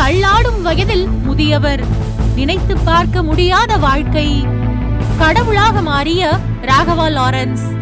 தள்ளாடும் வயதில் முதியவர். நினைத்து பார்க்க முடியாத வாழ்க்கை. கடவுளாக மாறிய ராகவா லாரன்ஸ்.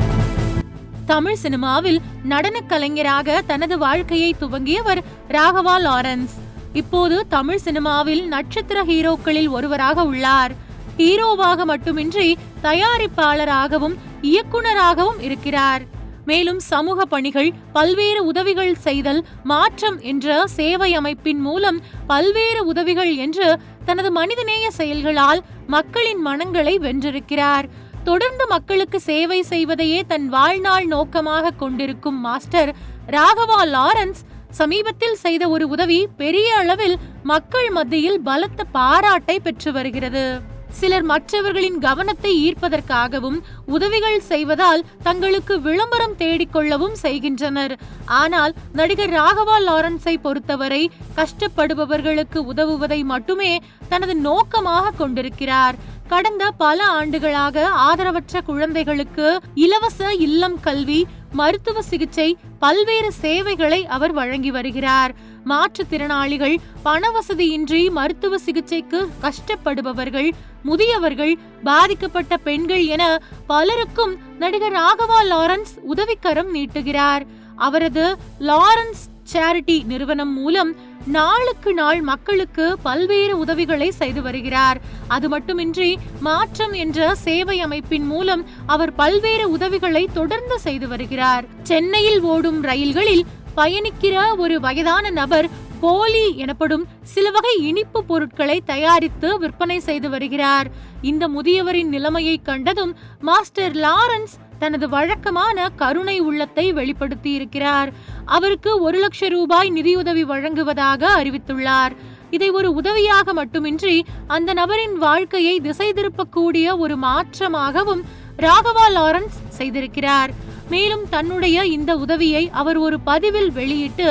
தமிழ் சினிமாவில் நடனக் கலைஞராக தனது வாழ்க்கையை துவங்கியவர் ராகவா லாரன்ஸ். இப்போது தமிழ் சினிமாவில் நட்சத்திர ஹீரோக்களில் ஒருவராக உள்ளார். ஹீரோவாக மட்டுமின்றி தயாரிப்பாளராகவும் இயக்குனராகவும் இருக்கிறார். மேலும் சமூக பணிகள் பல்வேறு உதவிகள் செய்தல் மாற்றம் என்ற சேவை அமைப்பின் மூலம் பல்வேறு உதவிகள் என்று தனது மனிதநேய செயல்களால் மக்களின் மனங்களை வென்றிருக்கிறார். தொடர்ந்து மக்களுக்கு சேவை செய்வதையே தன் வாழ்நாள் நோக்கமாக கொண்டிருக்கும் மாஸ்டர் ராகவா லாரன்ஸ் சமீபத்தில் செய்த ஒரு உதவி பெரிய அளவில் மக்கள் மத்தியில் பலத்த பாராட்டை பெற்று வருகிறது. சிலர் மற்றவர்களின் கவனத்தை ஈர்ப்பதற்காகவும் உதவிகள் செய்வதால் தங்களுக்கு விளம்பரம் தேடிக்கொள்ளவும் செய்கின்றனர். ஆனால் நடிகர் ராகவா லாரன்ஸை பொறுத்தவரை கஷ்டப்படுபவர்களுக்கு உதவுவதை மட்டுமே தனது நோக்கமாக கொண்டிருக்கிறார். கடந்த பல ஆண்டுகளாக ஆதரவற்ற குழந்தைகளுக்கு இலவச இல்லம் கல்வி மருத்துவ சிகிச்சை பல்வேறு சேவைகளை அவர் வழங்கி வருகிறார். மாற்றுத்திறனாளிகள் பண வசதியின்றி மருத்துவ சிகிச்சைக்கு கஷ்டப்படுபவர்கள் முதியவர்கள் பாதிக்கப்பட்ட பெண்கள் என பலருக்கும் நடிகர் ராகவா லாரன்ஸ் உதவிக்கரம் நீட்டுகிறார். அவரது லாரன்ஸ் சேரிட்டி நிறுவனம் மூலம் நாளுக்கு நாள் மக்களுக்கு பல்வேறு உதவிகளை செய்து வருகிறார். அது மட்டுமின்றி மாற்றம் என்ற சேவை அமைப்பின் மூலம் அவர் பல்வேறு உதவிகளை தொடர்ந்து செய்து வருகிறார். சென்னையில் ஓடும் ரயில்களில் பயணிக்கிற ஒரு வயதான நபர் போலி எனப்படும் சில வகை இனிப்பு பொருட்களை தயாரித்து விற்பனை செய்து வருகிறார். இந்த முதியவரின் நிலைமையை கண்டதும் மாஸ்டர் லாரன்ஸ் தனது வழக்கமான கருணை உள்ளத்தை வெளிப்படுத்தி இருக்கிறார் அவருக்கு ஒரு லட்சம் ரூபாய் நிதியுதவி வழங்குவதாக அறிவித்துள்ளார். இதை ஒரு உதவியாக மட்டுமின்றி அந்த நபரின் வாழ்க்கையை திசை திருப்பக்கூடிய ஒரு மாற்றமாகவும் ராகவா லாரன்ஸ் செய்திருக்கிறார். மேலும் தன்னுடைய இந்த உதவியை அவர் ஒரு பதிவில் வெளியிட்டு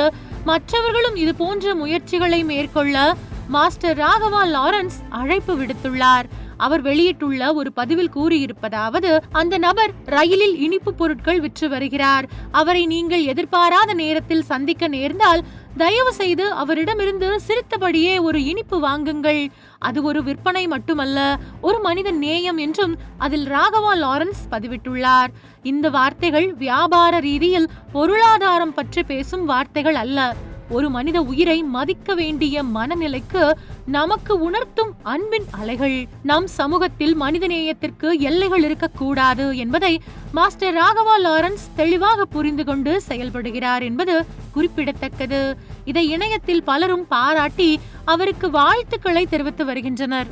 மற்றவர்களும் இது போன்ற முயற்சிகளை மேற்கொள்ள மாஸ்டர் ராகவா லாரன்ஸ் அழைப்பு விடுத்துள்ளார். அவர் வெளியிட்டுள்ள ஒரு பதிவில் கூறியிருப்பதாவது அந்த நபர் ரயிலில் இனிப்பு பொருட்கள் விற்று வருகிறார். அவரை நீங்கள் எதிர்பாராத நேரத்தில் சந்திக்க நேர்ந்தால் தயவு செய்து அவரிடமிருந்து சிரித்தபடியே ஒரு இனிப்பு வாங்குங்கள். அது ஒரு விற்பனை மட்டுமல்ல ஒரு மனித நேயம் என்றும் அதில் ராகவா லாரன்ஸ் பதிவிட்டுள்ளார். இந்த வார்த்தைகள் வியாபார ரீதியில் பொருளாதாரம் பற்றி பேசும் வார்த்தைகள் அல்ல. ஒரு மனித உயிரை மதிக்க வேண்டிய மனநிலைக்கு நமக்கு உணர்த்தும் அன்பின் அலைகள் நம் சமூகத்தில் மனிதநேயத்திற்கு எல்லைகள் இருக்கக்கூடாது என்பதை மாஸ்டர் ராகவா லாரன்ஸ் தெளிவாக புரிந்து கொண்டு செயல்படுகிறார் என்பது குறிப்பிடத்தக்கது. இதை இணையத்தில் பலரும் பாராட்டி அவருக்கு வாழ்த்துக்களை தெரிவித்து வருகின்றனர்.